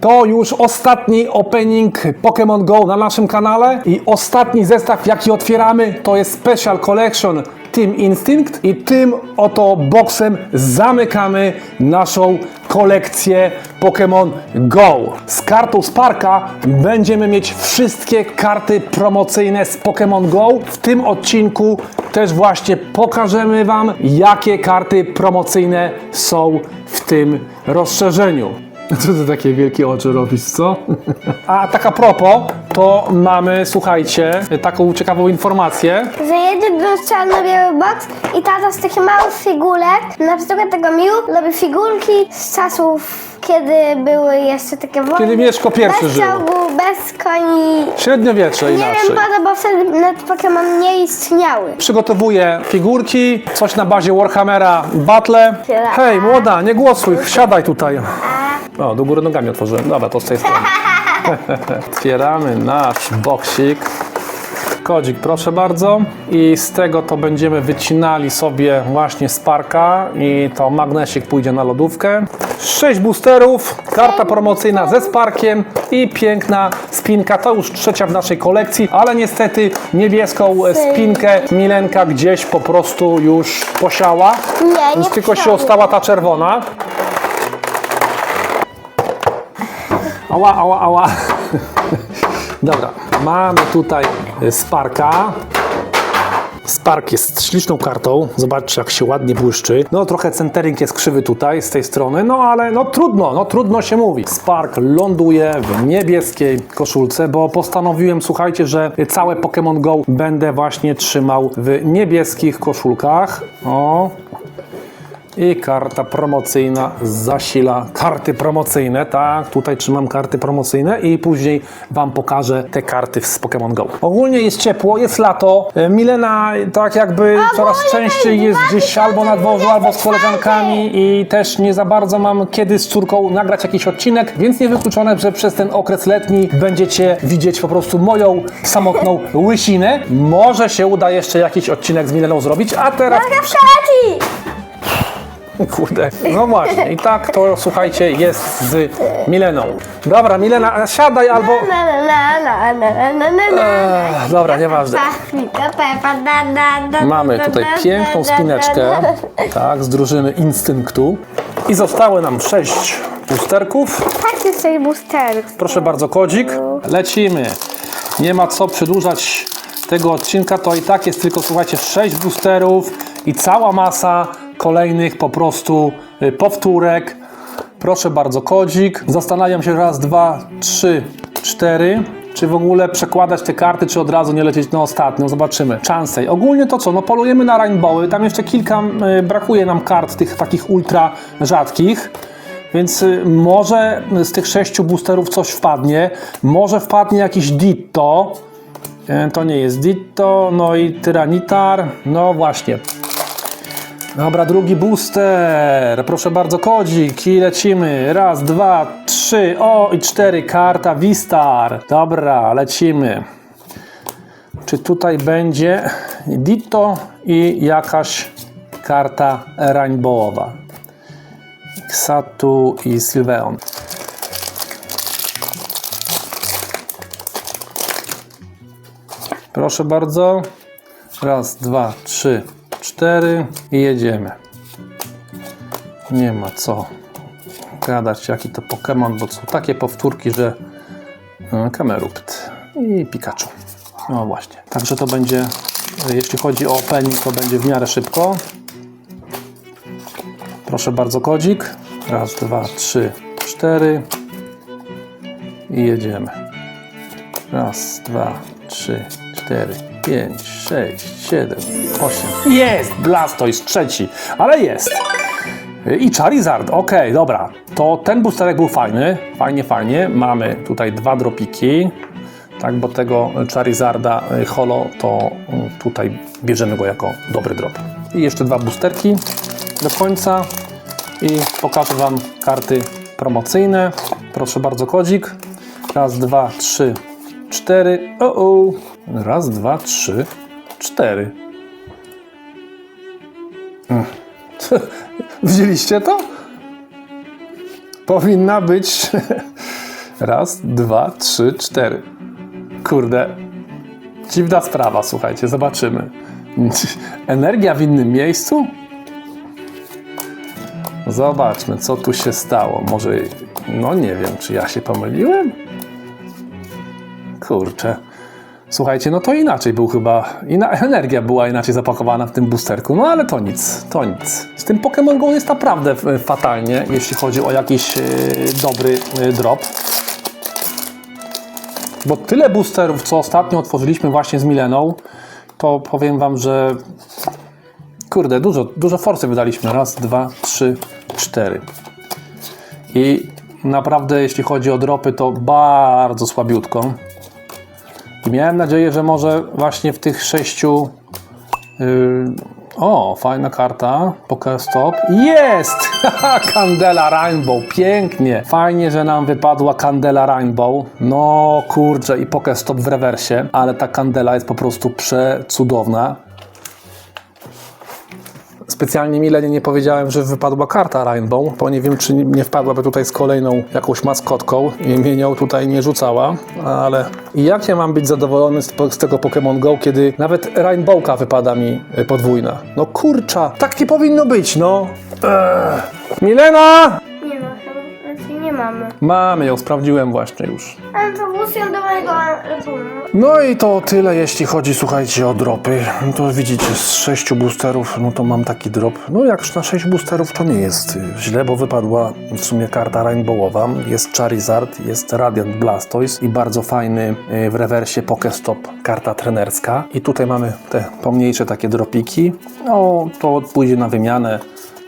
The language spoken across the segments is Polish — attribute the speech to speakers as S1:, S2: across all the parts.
S1: To już ostatni opening Pokémon Go na naszym kanale i ostatni zestaw jaki otwieramy to jest Special Collection Team Instinct i tym oto boksem zamykamy naszą kolekcję Pokémon Go. Z kartą Sparka będziemy mieć wszystkie karty promocyjne z Pokémon Go. W tym odcinku też właśnie pokażemy Wam, jakie karty promocyjne są w tym rozszerzeniu. Co ty takie wielkie oczy robisz, co? A tak a propos, to mamy, słuchajcie, taką ciekawą informację.
S2: Że jeden był czarno-biały box i tata z takich małych figurek, na przykład tego Miu, robi figurki z czasów, kiedy były jeszcze takie wojny.
S1: Kiedy Mieszko I
S2: Bez
S1: żył.
S2: czołgu, bez koni.
S1: Średniowiecze
S2: Nie
S1: inaczej.
S2: wiem po bo wtedy net Pokémon nie istniały.
S1: Przygotowuję figurki, coś na bazie Warhammera Battle. Hej, młoda, nie głosuj, siadaj tutaj. O, do góry nogami otworzyłem. Dobra, to z tej strony. Otwieramy nasz boksik. Kodzik, proszę bardzo. I z tego to będziemy wycinali sobie właśnie Sparka i to magnesik pójdzie na lodówkę. 6 boosterów, karta promocyjna ze Sparkiem i piękna spinka. To już trzecia w naszej kolekcji, ale niestety niebieską spinkę Milenka gdzieś po prostu już posiała.
S2: Nie,
S1: Już
S2: nie
S1: tylko się ostała ta czerwona. Ała, ała, ała. Dobra, mamy tutaj y, Sparka. Spark jest śliczną kartą. Zobaczcie, jak się ładnie błyszczy. No, trochę centering jest krzywy tutaj, z tej strony, no ale no trudno, no trudno się mówi. Spark ląduje w niebieskiej koszulce, bo postanowiłem, słuchajcie, że całe Pokémon Go będę właśnie trzymał w niebieskich koszulkach. O, i karta promocyjna zasila karty promocyjne. Tak, tutaj trzymam karty promocyjne i później Wam pokażę te karty z Pokémon Go. Ogólnie jest ciepło, jest lato. E, Milena tak jakby coraz częściej jest gdzieś albo na dworzu, albo z koleżankami i też nie za bardzo mam kiedy z córką nagrać jakiś odcinek, więc niewykluczone, że przez ten okres letni będziecie widzieć po prostu moją samotną łysinę. Może się uda jeszcze jakiś odcinek z Mileną zrobić, a teraz
S2: Kawszaki!
S1: Kurde, no właśnie, i tak to słuchajcie jest z Mileną. Dobra, Milena, siadaj albo.
S2: Na, na, na, na, na, na, na, na.
S1: Ech, dobra, nieważne.
S2: Pachnika, pepa,
S1: Mamy tutaj piękną spineczkę, tak, z drużyny Instynktu. I zostały nam sześć pusterków.
S2: Tak jest tej boosterów.
S1: Proszę bardzo, kodzik. Lecimy. Nie ma co przedłużać tego odcinka, to i tak jest tylko, słuchajcie, 6 boosterów i cała masa kolejnych po prostu y, powtórek. Proszę bardzo, kodzik. Zastanawiam się raz, dwa, trzy, cztery. Czy w ogóle przekładać te karty, czy od razu nie lecieć na ostatnią? Zobaczymy. Chansey. Ogólnie to co? No polujemy na rainbowy. Tam jeszcze kilka, y, brakuje nam kart tych takich ultra rzadkich. Więc y, może z tych sześciu boosterów coś wpadnie. Może wpadnie jakiś Ditto. E, To nie jest Ditto. No i Tyranitar. No właśnie. Dobra, drugi booster. Proszę bardzo, kodzik i lecimy. Raz, dwa, trzy, o i cztery. Karta Vistar. Dobra, lecimy. Czy tutaj będzie Ditto i jakaś karta rainbowowa? Xatu i Sylveon. Proszę bardzo. Raz, dwa, trzy, cztery i jedziemy. Nie ma co gadać, jaki to Pokémon, bo są takie powtórki, że e, Kamerupt i Pikachu. No właśnie. Także to będzie, e, jeśli chodzi o opening, to będzie w miarę szybko. Proszę bardzo, kodzik. Raz, dwa, trzy, cztery. I jedziemy. Raz, dwa, trzy, cztery, pięć, sześć, siedem, osiem. Jest! Blastoise trzeci, ale jest. I Charizard, ok, dobra. To ten boosterek był fajny. Fajnie, fajnie. Mamy tutaj dwa dropiki. Tak, bo tego Charizarda y, Holo to y, tutaj bierzemy go jako dobry drop. I jeszcze dwa boosterki do końca. I pokażę Wam karty promocyjne. Proszę bardzo, kodzik. Raz, dwa, trzy, cztery. O, o. Raz, dwa, trzy, cztery. Widzieliście to? Powinna być Raz, dwa, trzy, cztery. Kurde, dziwna sprawa, słuchajcie, zobaczymy. Energia w innym miejscu? Zobaczmy, co tu się stało. Może, no nie wiem, czy ja się pomyliłem? Kurczę. Słuchajcie, no to inaczej był chyba, energia była inaczej zapakowana w tym boosterku, no ale to nic, to nic. Z tym Pokémon Go jest naprawdę e, fatalnie, jeśli chodzi o jakiś e, dobry e, drop. Bo tyle boosterów, co ostatnio otworzyliśmy właśnie z Mileną, to powiem Wam, że kurde, dużo, dużo forsy wydaliśmy. Raz, dwa, trzy, cztery. I naprawdę, jeśli chodzi o dropy, to bardzo słabiutko. Miałem nadzieję, że może właśnie w tych sześciu. Yy, o, fajna karta. Pokestop. Jest! Haha, Candela Rainbow. Pięknie. Fajnie, że nam wypadła Candela Rainbow. No kurczę, i Pokestop w rewersie, ale ta Candela jest po prostu przecudowna. Specjalnie Milenie nie powiedziałem, że wypadła karta Rainbow, bo nie wiem, czy nie wpadłaby tutaj z kolejną jakąś maskotką i mnie nią tutaj nie rzucała, ale jak ja mam być zadowolony z, tego Pokémon Go, kiedy nawet Rainbowka wypada mi y, podwójna? No kurcza, tak nie powinno być, no. Milena!
S2: Mamy.
S1: Mamy ją, sprawdziłem właśnie już.
S2: Ale to do mojego albumu.
S1: No i to tyle, jeśli chodzi, słuchajcie, o dropy. No to widzicie, z sześciu boosterów, no to mam taki drop. No jak na sześć boosterów, to nie jest źle, bo wypadła w sumie karta Rainbowowa. Jest Charizard, jest Radiant Blastoise i bardzo fajny y, w rewersie Pokestop, karta trenerska. I tutaj mamy te pomniejsze takie dropiki. No to pójdzie na wymianę.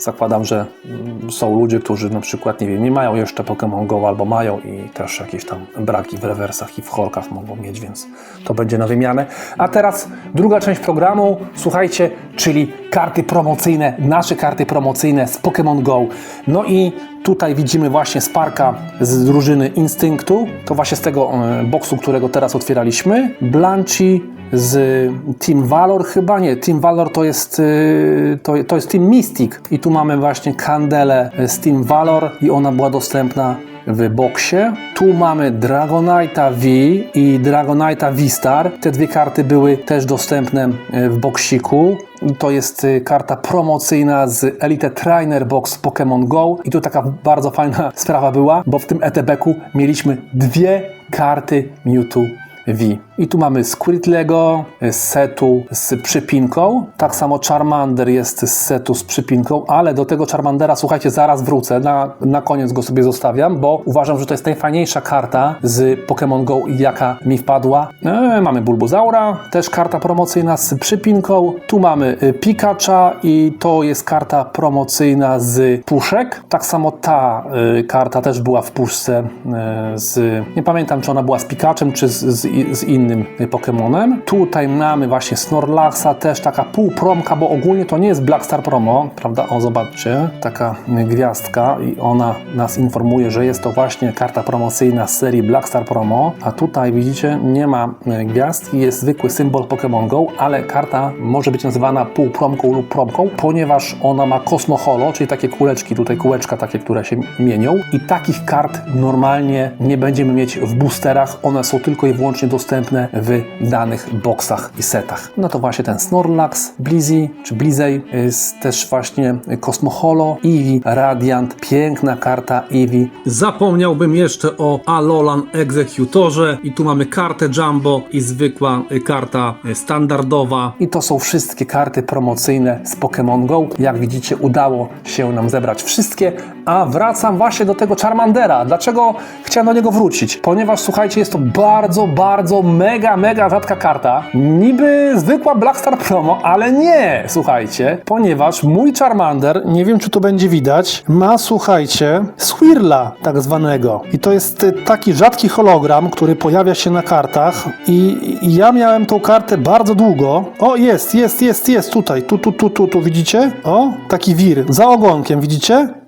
S1: Zakładam, że mm, są ludzie, którzy na przykład, nie wiem, nie mają jeszcze Pokémon Go albo mają i też jakieś tam braki w rewersach i w holkach mogą mieć, więc to będzie na wymianę. A teraz druga część programu, słuchajcie, czyli karty promocyjne, nasze karty promocyjne z Pokémon Go. No i tutaj widzimy właśnie Sparka z drużyny Instynktu, to właśnie z tego e, boksu, którego teraz otwieraliśmy. Blanchi z Team Valor chyba nie, Team Valor to jest, y, to, to jest Team Mystic i tu mamy właśnie Kandelę z Team Valor i ona była dostępna w boksie. Tu mamy Dragonite'a V i Dragonite'a V-Star. Te dwie karty były też dostępne y, w boksiku. To jest y, karta promocyjna z Elite Trainer Box Pokémon Go i tu taka bardzo fajna sprawa była, bo w tym ETB-ku mieliśmy dwie karty Mewtwo V. I tu mamy Squirtlego z setu z przypinką. Tak samo Charmander jest z setu z przypinką, ale do tego Charmandera, słuchajcie, zaraz wrócę. Na, na koniec go sobie zostawiam, bo uważam, że to jest najfajniejsza karta z Pokémon Go, jaka mi wpadła. E, mamy Bulbozaura, też karta promocyjna z przypinką. Tu mamy y, Pikacha i to jest karta promocyjna z puszek. Tak samo ta y, karta też była w puszce y, z... Nie pamiętam, czy ona była z Pikachem, czy z, z, z innym y, Pokémonem. Tutaj mamy właśnie Snorlaxa, też taka półpromka, bo ogólnie to nie jest Black Star Promo, prawda? O, zobaczcie, taka gwiazdka i ona nas informuje, że jest to właśnie karta promocyjna z serii Black Star Promo, a tutaj widzicie, nie ma y, gwiazdki, jest zwykły symbol Pokémon Go, ale karta może być nazywana półpromką lub promką, ponieważ ona ma Cosmo Holo, czyli takie kuleczki, tutaj kółeczka takie, które się mienią i takich kart normalnie nie będziemy mieć w boosterach, one są tylko i wyłącznie dostępne w danych boksach i setach. No to właśnie ten Snorlax, Blizzy czy Blizey jest też właśnie Cosmo Holo, Eevee, Radiant, piękna karta Eevee. Zapomniałbym jeszcze o Alolan Executorze i tu mamy kartę Jumbo i zwykła karta standardowa. I to są wszystkie karty promocyjne z Pokémon Go. Jak widzicie udało się nam zebrać wszystkie, a wracam właśnie do tego Charmandera. Dlaczego chciałem do niego wrócić? Ponieważ słuchajcie, jest to bardzo, bardzo mega, mega rzadka karta. Niby zwykła Black Star Promo, ale nie, słuchajcie, ponieważ mój Charmander, nie wiem czy to będzie widać, ma, słuchajcie, Swirla tak zwanego. I to jest y, taki rzadki hologram, który pojawia się na kartach i, i ja miałem tą kartę bardzo długo. O, jest, jest, jest, jest tutaj, tu, tu, tu, tu, tu, widzicie? O, taki wir, za ogonkiem, widzicie?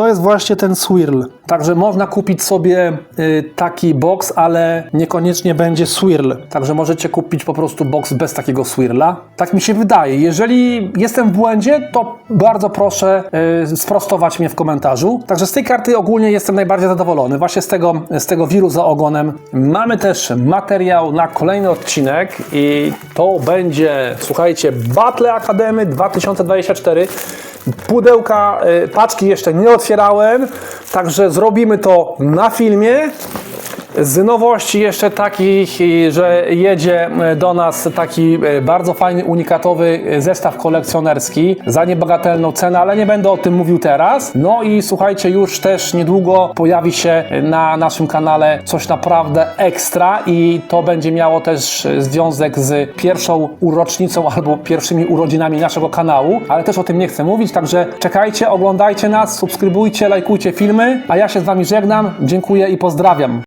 S1: To jest właśnie ten swirl. Także można kupić sobie y, taki box, ale niekoniecznie będzie swirl. Także możecie kupić po prostu box bez takiego swirla. Tak mi się wydaje. Jeżeli jestem w błędzie, to bardzo proszę y, sprostować mnie w komentarzu. Także z tej karty ogólnie jestem najbardziej zadowolony. Właśnie z tego, z tego wiru za ogonem. Mamy też materiał na kolejny odcinek i to będzie, słuchajcie, Battle Academy 2024. Pudełka, y, paczki jeszcze nie otwierałem, także zrobimy to na filmie. Z nowości jeszcze takich, że jedzie y, do nas taki y, bardzo fajny, unikatowy zestaw kolekcjonerski za niebagatelną cenę, ale nie będę o tym mówił teraz. No i słuchajcie, już też niedługo pojawi się na naszym kanale coś naprawdę ekstra i to będzie miało też związek z pierwszą urocznicą albo pierwszymi urodzinami naszego kanału, ale też o tym nie chcę mówić, także czekajcie, oglądajcie nas, subskrybujcie, lajkujcie filmy, a ja się z Wami żegnam, dziękuję i pozdrawiam.